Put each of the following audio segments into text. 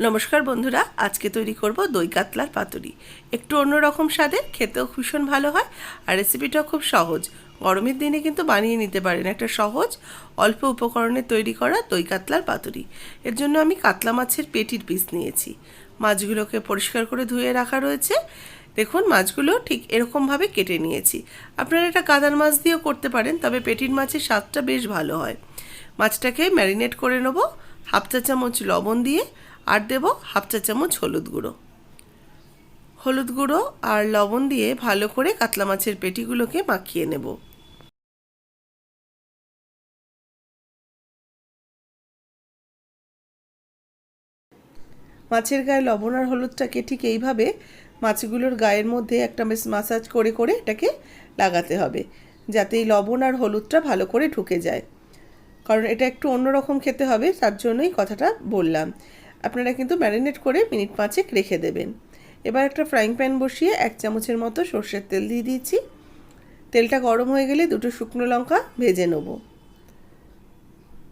নমস্কার বন্ধুরা, আজকে তৈরি করব দই কাতলার পাতুরি। একটু অন্যরকম স্বাদের, খেতেও ভীষণ ভালো হয় আর রেসিপিটাও খুব সহজ। গরমের দিনে কিন্তু বানিয়ে নিতে পারেন একটা সহজ, অল্প উপকরণে তৈরি করা দই কাতলার পাতুরি। এর জন্য আমি কাতলা মাছের পেটির পিস নিয়েছি। মাছগুলোকে পরিষ্কার করে ধুয়ে রাখা রয়েছে। দেখুন, মাছগুলো ঠিক এরকমভাবে কেটে নিয়েছি। আপনারা এটা কাদার মাছ দিয়েও করতে পারেন, তবে পেটির মাছের স্বাদটা বেশ ভালো হয়। মাছটাকে ম্যারিনেট করে নেব। হাফ চা চামচ লবণ দিয়ে আর দেব হাফ চা চামচ হলুদ গুঁড়ো। হলুদ গুঁড়ো আর লবণ দিয়ে ভালো করে কাতলা মাছের পেটিগুলোকে মাখিয়ে নেব। মাছের গায়ে লবণ আর হলুদটাকে ঠিক এইভাবে মাছগুলোর গায়ের মধ্যে একটা বেশ মাসাজ করে করে এটাকে লাগাতে হবে, যাতে এই লবণ আর হলুদটা ভালো করে ঢুকে যায়। কারণ এটা একটু অন্যরকম খেতে হবে, তার জন্যই কথাটা বললাম। আপনারা কিন্তু ম্যারিনেট করে মিনিট পাঁচেক রেখে দেবেন। এবার একটা ফ্রাইং প্যান বসিয়ে এক চামচের মতো সর্ষের তেল দিয়ে দিয়েছি তেলটা গরম হয়ে গেলে দুটো শুকনো লঙ্কা ভেজে নেব।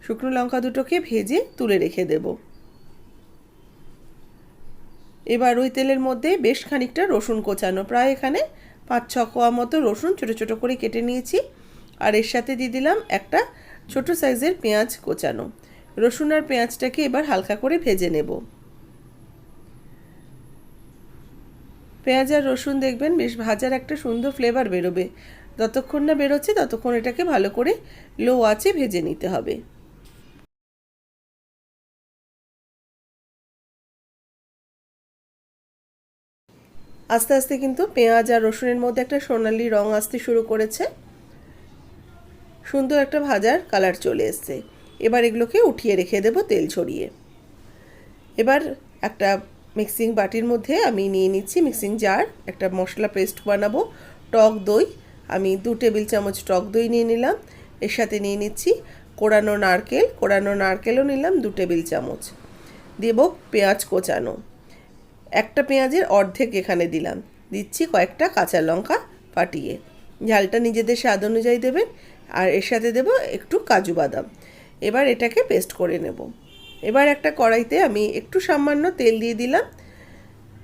শুকনো লঙ্কা দুটোকে ভেজে তুলে রেখে দেব। এবার ওই তেলের মধ্যে বেশ খানিকটা রসুন কোচানো। প্রায় এখানে পাঁচ ছ কোয়া মতো রসুন ছোটো ছোটো করে কেটে নিয়েছি। আর এর সাথে দিয়ে দিলাম একটা ছোট সাইজের পেঁয়াজ কোচানো। রসুন আর পেঁয়াজটাকে এবার হালকা করে ভেজে নেব। পেঁয়াজ আর রসুন দেখবেন বেশ ভাজার একটা সুন্দর ফ্লেভার বেরোবে। যতক্ষণ না বেরোচ্ছে ততক্ষণ এটাকে ভালো করে লো আঁচে ভেজে নিতে হবে। আস্তে আস্তে কিন্তু পেঁয়াজ আর রসুনের মধ্যে একটা সোনালি রং আসতে শুরু করেছে। সুন্দর একটা ভাজার কালার চলে এসছে। এবার এগুলোকে উঠিয়ে রেখে দেবো তেল ছড়িয়ে। এবার একটা মিক্সিং বাটির মধ্যে আমি নিয়ে নিচ্ছি মিক্সিং জার একটা মশলা পেস্ট বানাবো, টক দই। আমি দু টেবিল চামচ টক দই নিয়ে নিলাম। এর সাথে নিয়ে নিচ্ছি কোড়ানো নারকেল। কোড়ানো নারকেলও নিলাম দু টেবিল চামচ। দেব পেঁয়াজ কোচানো। একটা পেঁয়াজের অর্ধেক এখানে দিলাম। দিচ্ছি কয়েকটা কাঁচা লঙ্কা ফাটিয়ে। ঝালটা নিজেদের স্বাদ অনুযায়ী দেবেন। আর এর সাথে দেব একটু কাজু বাদাম। এবার এটাকে পেস্ট করে নেব। এবার একটা কড়াইতে আমি একটু সামান্য তেল দিয়ে দিলাম।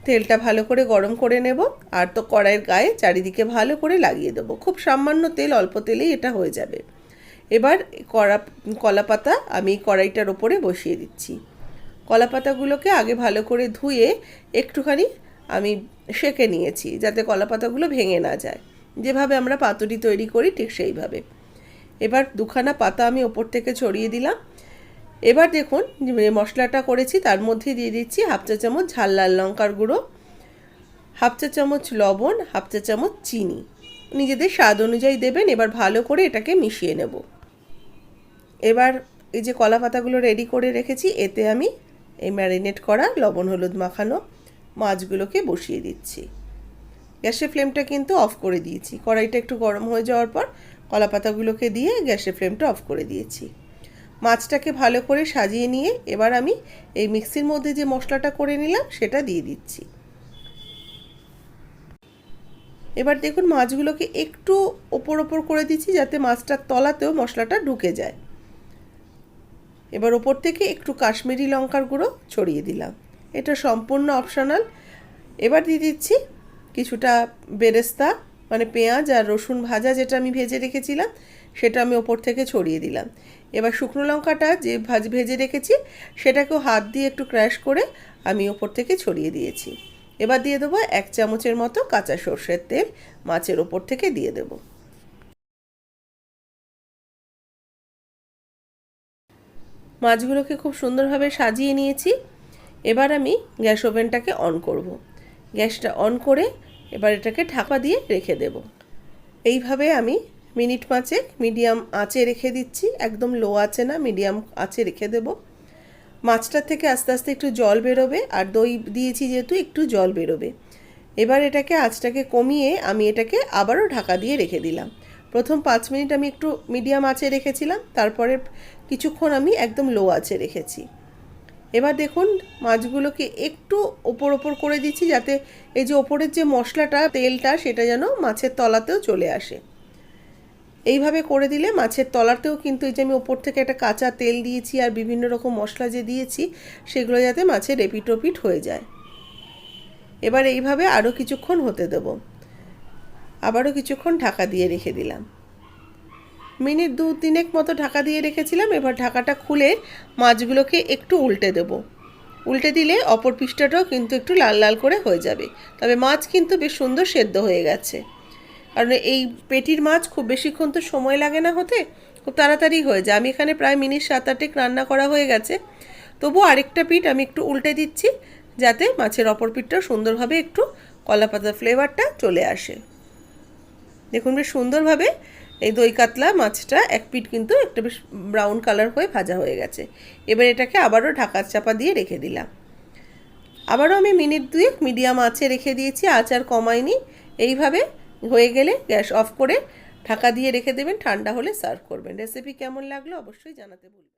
তেলটা ভালো করে গরম করে নেব আর তো কড়াইয়ের গায়ে চারিদিকে ভালো করে লাগিয়ে দেবো। খুব সামান্য তেল, অল্প তেলেই এটা হয়ে যাবে। এবার কড়া কলা পাতা আমি কড়াইটার ওপরে বসিয়ে দিচ্ছি। কলা পাতাগুলোকে আগে ভালো করে ধুয়ে একটুখানি আমি সেকে নিয়েছি যাতে কলা পাতাগুলো ভেঙে না যায়। যেভাবে আমরা পাতুরি তৈরি করি ঠিক সেইভাবে। এবার দুখানা পাতা আমি ওপর থেকে ছড়িয়ে দিলাম। এবার দেখুন মশলাটা করেছি, তার মধ্যে দিয়ে দিচ্ছি হাফ চা চামচ ঝাল লাল লঙ্কার গুঁড়ো, হাফ চা চামচ লবণ, হাফ চা চামচ চিনি। নিজেদের স্বাদ অনুযায়ী দেবেন, এবার ভালো করে এটাকে মিশিয়ে নেব। এবার এই যে কলা পাতাগুলো রেডি করে রেখেছি, এতে আমি এই ম্যারিনেট করা লবণ হলুদ মাখানো মাছগুলোকে বসিয়ে দিচ্ছি। গ্যাসের ফ্লেমটা কিন্তু অফ করে দিয়েছি। কড়াইটা একটু গরম হয়ে যাওয়ার পর কলা পাতাগুলোকে দিয়ে গ্যাসের ফ্লেমটা অফ করে দিয়েছি। মাছটাকে ভালো করে সাজিয়ে নিয়ে এবার আমি এই মিক্সির মধ্যে যে মশলাটা করে নিলাম সেটা দিয়ে দিচ্ছি। এবার দেখুন মাছগুলোকে একটু ওপর ওপর করে দিচ্ছি যাতে মাছটার তলাতেও মশলাটা ঢুকে যায়। এবার ওপর থেকে একটু কাশ্মীরি লঙ্কার গুঁড়ো ছড়িয়ে দিলাম। এটা সম্পূর্ণ অপশনাল। এবার দিয়ে দিচ্ছি কিছুটা বেরেস্তা মানে পেঁয়াজ আর রসুন ভাজা যেটা আমি ভেজে রেখেছিলাম, সেটা আমি ওপর থেকে ছড়িয়ে দিলাম। এবার শুকনো লঙ্কাটা যে ভাজ, ভেজে রেখেছি, সেটাকেও হাত দিয়ে একটু ক্র্যাশ করে আমি ওপর থেকে ছড়িয়ে দিয়েছি। এবার দিয়ে দেবো এক চামচের মতো কাঁচা সর্ষের তেল, মাছের ওপর থেকে দিয়ে দেব। মাছগুলোকে খুব সুন্দরভাবে সাজিয়ে নিয়েছি। এবার আমি গ্যাস ওভেনটাকে অন করব। গ্যাসটা অন করে এবার এটাকে ঢাকা দিয়ে রেখে দেব। এইভাবে আমি মিনিট পাঁচেক মিডিয়াম আঁচে রেখে দিচ্ছি, একদম লো আছে না, মিডিয়াম আঁচে রেখে দেব। মাছটার থেকে আস্তে আস্তে একটু জল বেরোবে আর দই দিয়েছি যেহেতু একটু জল বেরোবে। এবার এটাকে আঁচটাকে কমিয়ে আমি এটাকে আবারও ঢাকা দিয়ে রেখে দিলাম। প্রথম পাঁচ মিনিট আমি একটু মিডিয়াম আঁচে রেখেছিলাম, তারপরে কিছুক্ষণ আমি একদম লো আঁচে রেখেছি। এবার দেখুন, মাছগুলোকে একটু ওপর ওপর করে দিচ্ছি যাতে এই যে ওপরের যে মশলাটা, তেলটা, সেটা যেন মাছের তলাতেও চলে আসে। এইভাবে করে দিলে মাছের তলাতেও কিন্তু এই যে আমি ওপর থেকে একটা কাঁচা তেল দিয়েছি আর বিভিন্ন রকম মশলা যে দিয়েছি, সেগুলো যাতে মাছের এপিটোপিট হয়ে যায়। এবার এইভাবে আরও কিছুক্ষণ হতে দেবো। আবারও কিছুক্ষণ ঢাকা দিয়ে রেখে দিলাম। মিনিট দু তিনেক মতো ঢাকা দিয়ে রেখেছিলাম, এবার ঢাকাটা খুলে মাছগুলোকে একটু উল্টে দেব। উল্টে দিলে অপর পিসটাটাও কিন্তু একটু লাল লাল করে হয়ে যাবে। তবে মাছ কিন্তু বেশ সুন্দর সেদ্ধ হয়ে গেছে। কারণ এই পেটির মাছ খুব বেশিক্ষণ তো সময় লাগে না হতে, খুব তাড়াতাড়ি হয়ে যায়। আমি এখানে প্রায় মিনিট সাত আটেক রান্না করা হয়ে গেছে। তবু আরেকটা পিঠ আমি একটু উল্টে দিচ্ছি, যাতে মাছের অপর পিঠটাও সুন্দরভাবে একটু কলাপাতার ফ্লেভারটা চলে আসে। দেখুন বেশ সুন্দরভাবে এই দই কাতলা মাছটা এক পিট কিন্তু একটা বেশ ব্রাউন কালার হয়ে ভাজা হয়ে গেছে। এবার এটাকে আবারও ঢাকার চাপা দিয়ে রেখে দিলাম। আবারও আমি মিনিট দুয়েক মিডিয়াম আছে রেখে দিয়েছি আচার কমাইনি। এইভাবে হয়ে গেলে গ্যাস অফ করে ঢাকা দিয়ে রেখে দেবেন, ঠান্ডা হলে সার্ভ করবেন। রেসিপি কেমন লাগল অবশ্যই জানাতে ভুলবেন